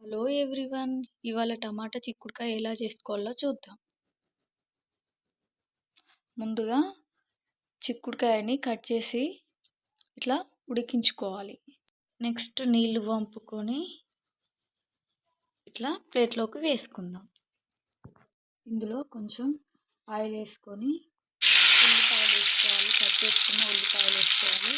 Hello everyone ఇవాళ టమాటా చిక్కుడుకాయ ఎలా చేసుకోవాలో చూద్దాం. ముందుగా చిక్కుడుకాయని కట్ చేసి ఇట్లా ఉడికించుకోవాలి. నెక్స్ట్ నీళ్ళు వంపుకొని ఇట్లా ప్లేట్లోకి వేసుకుందాం. ఇందులో కొంచెం ఆయిల్ వేసుకొని ఉల్లిపాయలు వేసుకోవాలి కట్ చేసుకున్న ఉల్లిపాయలు వేసుకోవాలి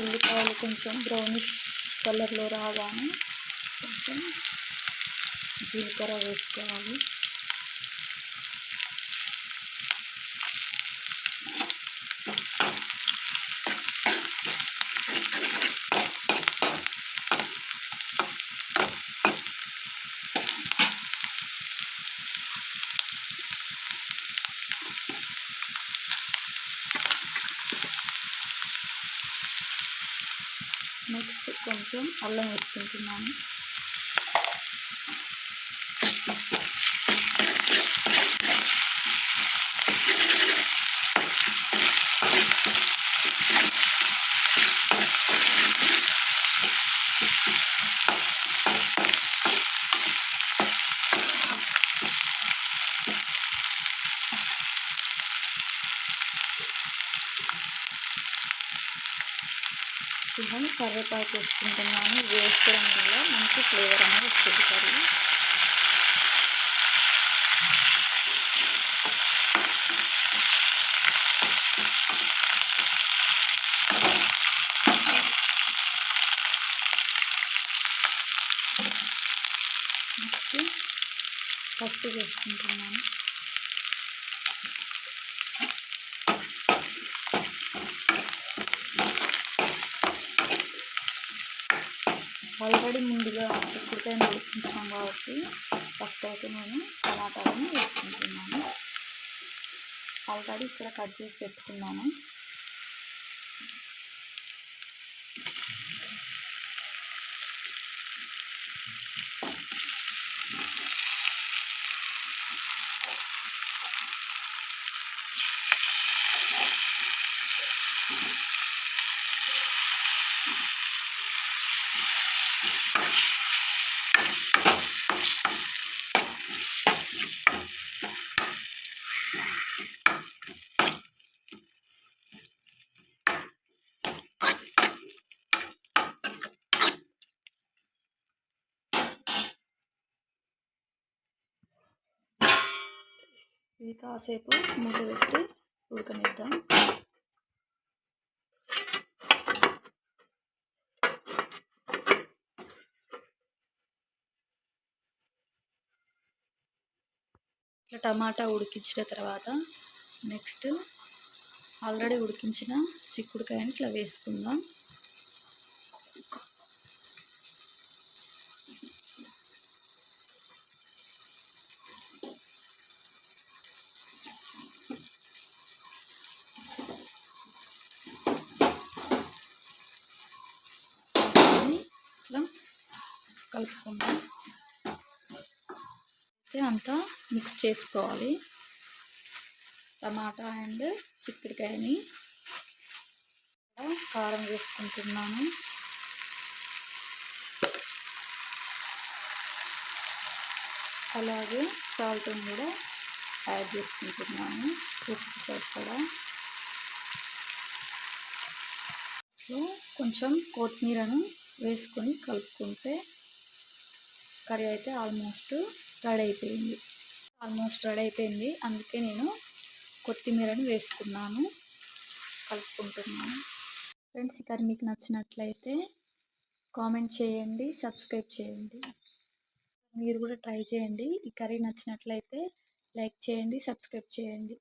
ఉల్లిపాయలు కొంచెం బ్రౌనిష్ కలర్లో రాగానే కొంచెం జీలకర్ర వేసుకోవాలి. నెక్స్ట్ కొంచెం అల్లం వేసుకుంటున్నాను. కరివేపాకు వేసుకుంటున్నాను. వేసుకోవడం వల్ల మంచి ఫ్లేవర్ అనేది వస్తుంది కర్రీ. నెక్స్ట్ వేసుకుంటున్నాను. ఆల్రెడీ ముందుగా చిక్కుడుకాయని ఉడికించాం కాబట్టి ఫస్ట్ అయితే నేను టమాటాలను వేసుకుంటున్నాను. ఆల్రెడీ ఇక్కడ కట్ చేసి పెట్టుకున్నాను. ఇది కాసేపు మూత పెట్టి ఉడకనిద్దాం. ఇట్లా టమాటా ఉడికించిన తర్వాత నెక్స్ట్ ఆల్రెడీ ఉడికించిన చిక్కుడుకాయని ఇట్లా వేసుకుందాం. ఇట్లా కలుపుకుందాం. అయితే అంతా మిక్స్ చేసుకోవాలి. టమాటా అండ్ చిక్కుడుకాయని కారం వేసుకుంటున్నాను. అలాగే సాల్ట్ని కూడా యాడ్ చేసుకుంటున్నాను. ఉప్పు సరిపడా కొంచెం కొత్తిమీరను వేసుకొని కలుపుకుంటే కర్రీ అయితే ఆల్మోస్ట్ రెడీ అయిపోయింది. ఆల్మోస్ట్ రెడీ అయిపోయింది. అందుకే నేను కొత్తిమీరని వేసుకున్నాను. కలుపుకుంటున్నాను. ఫ్రెండ్స్ ఈ కర్రీ మీకు నచ్చినట్లయితే కామెంట్ చేయండి సబ్స్క్రైబ్ చేయండి. మీరు కూడా ట్రై చేయండి. ఈ కర్రీ నచ్చినట్లయితే లైక్ చేయండి సబ్స్క్రైబ్ చేయండి.